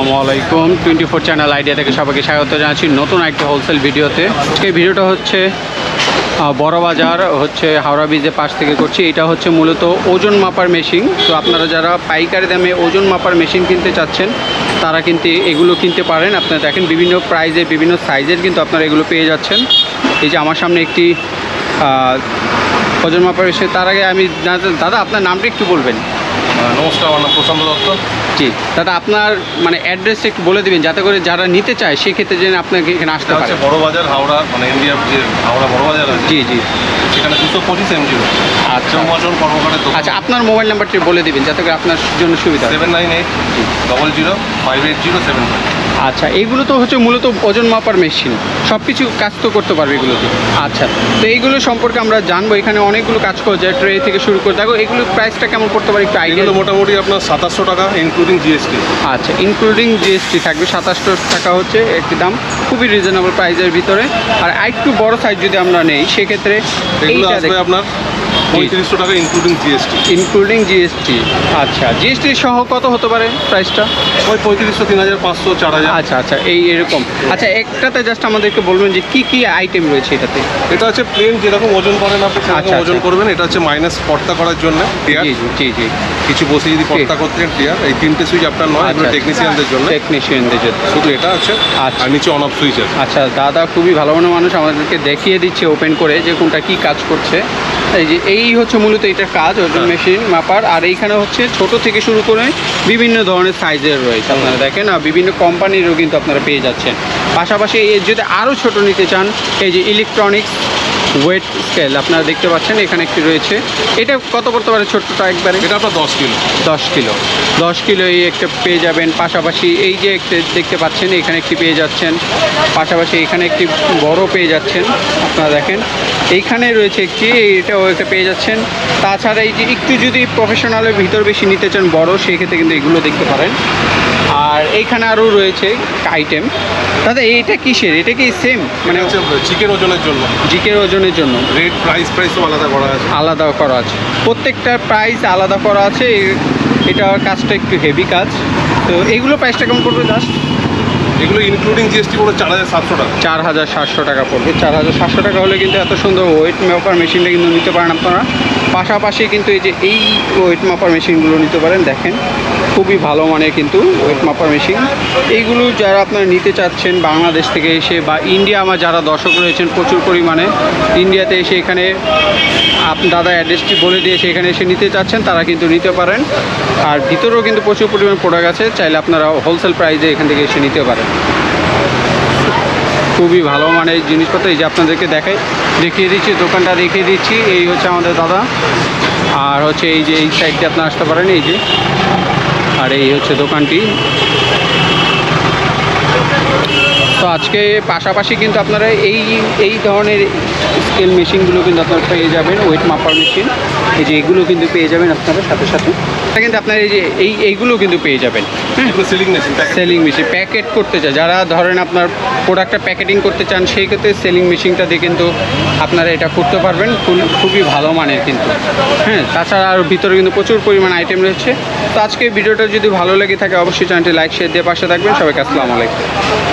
আসসালামু আলাইকুম। Twenty four channel idea থেকে সবাইকে স্বাগত জানাচ্ছি নতুন একটি হোলসেল ভিডিওতে। এই ভিডিওটা হচ্ছে বড় বাজার হচ্ছে হাওড়া ব্রিজের পাশ থেকে করছি। এটা হচ্ছে মূলত ওজন মাপার মেশিন তো আপনারা যারা পাইকারি দামে ওজন মাপার মেশিন কিনতে চাচ্ছেন, তারা কিন্তু এগুলো কিনতে পারেন। আপনারা দেখেন বিভিন্ন প্রাইজে বিভিন্ন সাইজের কিন্তু আপনারা এগুলো পেয়ে যাচ্ছেন। এই যে আমার সামনে একটি ওজন মাপার মেশিন তার আগে আমি দাদা, আপনার নামটা একটু বলবেন। নমস্কার আমার নাম প্রশান্ত দত্ত। জি দাদা আপনার মানে অ্যাড্রেসটা একটু বলে দেবেন যাতে করে যারা নিতে চায় সেক্ষেত্রে যেন আপনাকে এখানে আসতে পারে হচ্ছে বড় বাজার হাওড়া মানে ইন্ডিয়ার যে হাওড়া বড় বাজার আছে জি জি। সেখানে দুশো পঁচিশ এম জিরো আচ্ছা। চৌমাচল কর্মকারের আচ্ছা আপনার মোবাইল নাম্বারটি বলে দেবেন যাতে করে আপনার জন্য সুবিধা। Seven nine eight double zero five eight zero seven five আচ্ছা এইগুলো তো হচ্ছে মূলত ওজন মাপার মেশিন সব কিছু কাজ তো করতে পারবে এগুলোতে। আচ্ছা তো এইগুলো সম্পর্কে আমরা জানব। এখানে অনেকগুলো কাজ করা যায় ট্রে থেকে শুরু করে। দেখো এগুলোর প্রাইসটা কেমন করতে পারে একটু আইডিয়া এগুলো মোটামুটি আপনার সাতাশশো টাকা ইনক্লুডিং জিএসটি আচ্ছা ইনক্লুডিং জিএসটি থাকবে। সাতাশশো টাকা হচ্ছে একটি দাম। খুবই রিজনেবল প্রাইসের ভিতরে। আর আরেকটু বড় সাইজ যদি আমরা নেই সেক্ষেত্রে এইটা আপনার পঁয়ত্রিশশো টাকা ইনক্লুডিং জিএসটি ইনক্লুডিং জিএসটি আচ্ছা জিএসটি সহ কত হতে পারে প্রাইসটা ওই পঁয়ত্রিশশো তিন হাজার পাঁচশো চার হাজার আচ্ছা আচ্ছা এই এরকম। আচ্ছা একটাতে জাস্ট আমাদেরকে বলবেন যে কি কি আইটেম রয়েছে এটাতে? এটা হচ্ছে প্লেন যেরকম ওজন করেন আপনি আচ্ছা, সেরকম ওজন আচ্ছা। করবেন। এটা হচ্ছে মাইনাস পর্তা করার জন্য টিয়ার জি জি কিছু বসে যদি পর্তা করতে টিয়ার এই তিনটে সুইচ আপনার নয় এগুলো টেকনিশিয়ানদের জন্য। টেকনিশিয়ানদের জন্য। শুধু এটা আছে আচ্ছা। আর নিচে অন অফ সুইচ আছে। আচ্ছা দাদা খুবই ভালো মনে মানুষ আমাদেরকে দেখিয়ে দিচ্ছে ওপেন করে যে কোনটা কি কাজ করছে। এই যে এই হচ্ছে মূলত এটা কাজ ওজন হ্যাঁ। মেশিন মাপার। আর এইখানে হচ্ছে ছোট থেকে শুরু করে বিভিন্ন ধরনের সাইজের রয়েছে। আপনারা দেখেন আর বিভিন্ন কোম্পানিরও কিন্তু আপনারা পেয়ে যাচ্ছেন। পাশাপাশি এর যদি আরও ছোট নিতে চান এই যে ইলেকট্রনিক্স ওয়েট স্কেল আপনারা দেখতে পাচ্ছেন এখানে একটি রয়েছে। এটা কত করতে পারে ছোট্টটা একবারে? এটা আপনার দশ কিলো। দশ কিলো। দশ কিলো এই একটা পেয়ে যাবেন। পাশাপাশি এই যে একটা দেখতে পাচ্ছেন এখানে একটি পেয়ে যাচ্ছেন। পাশাপাশি এখানে একটি বড় পেয়ে যাচ্ছেন। আপনারা দেখেন। এইখানে রয়েছে একটি এটাও একটা পেয়ে যাচ্ছেন। তাছাড়া এই যে একটু যদি প্রফেশনালের ভিতর বেশি নিতে চান বড় সেই ক্ষেত্রে কিন্তু এগুলো দেখতে পারেন। আর এইখানে আরও রয়েছে আইটেম দাদা এইটা কিসের? এটা কি সেম মানে হচ্ছে চিকেন ওজনের জন্য। জিকের ওজনের জন্য। রেট প্রাইস প্রাইসও আলাদা করা আছে। আলাদা করা আছে। প্রত্যেকটার প্রাইস আলাদা করা আছে। এটা কাজটা একটু হেভি কাজ। তো এইগুলো প্রাইসটা কেমন পড়বে জাস্ট এগুলো ইনক্লুডিং জিএসটি পড়ে চার হাজার সাতশো টাকা। চার হাজার সাতশো টাকা পড়বে। চার হাজার সাতশো টাকা হলে কিন্তু এত সুন্দর ওয়েট মেপার মেশিনটা কিন্তু নিতে পারেন আপনারা। পাশাপাশি কিন্তু এই যে এই ওয়েট মাপার মেশিনগুলো নিতে পারেন, দেখেন, খুবই ভালো মানের কিন্তু ওয়েট মাপার মেশিন এইগুলো যারা আপনারা নিতে চাচ্ছেন বাংলাদেশ থেকে এসে বা ইন্ডিয়া আমার যারা দর্শক রয়েছেন প্রচুর পরিমাণে ইন্ডিয়াতে এসে এখানে দাদা অ্যাড্রেসটি বলে দিয়েছে এখানে এসে নিতে চাচ্ছেন, তারা কিন্তু নিতে পারেন। আর ভিতরেও কিন্তু প্রচুর পরিমাণ প্রোডাক্ট আছে, চাইলে আপনারা হোলসেল প্রাইসে এখান থেকে এসে নিতে পারেন। খুবই ভালো মানের জিনিসপত্র, এই যে আপনাদেরকে দেখাই, দেখিয়ে দিচ্ছি, দোকানটা দেখিয়ে দিচ্ছি, এই হচ্ছে আমাদের দাদা। আর হচ্ছে এই যে এই সাইডটি আপনারা আসতে পারেন, এই যে। আর এই হচ্ছে দোকানটি। তো আজকে পাশাপাশি কিন্তু আপনারা এই এই ধরনের স্কেল মেশিনগুলো কিন্তু আপনারা পেয়ে যাবেন ওয়েট মাপার মেশিন এই যে এগুলো কিন্তু পেয়ে যাবেন আপনারা সাথে সাথে। কিন্তু আপনারা এই যে এই এইগুলো কিন্তু পেয়ে যাবেন। হ্যাঁ sealing machine selling machine packet করতে চায়। যারা ধরেন আপনার প্রোডাক্টটা প্যাকেটিং করতে চান সেই ক্ষেত্রে সেলিং মেশিনটা দিয়ে কিন্তু আপনারা এটা করতে পারবেন। খুব- খুবই ভালো মানের কিন্তু। হ্যাঁ তাছাড়া আর ভিতরে কিন্তু প্রচুর পরিমাণ আইটেম রয়েছে। তো আজকে ভিডিওটা যদি ভালো লেগে থাকে অবশ্যই চ্যানেলটি লাইক শেয়ার দিয়ে পাশে থাকবেন। সবাইকে আসসালামু আলাইকুম।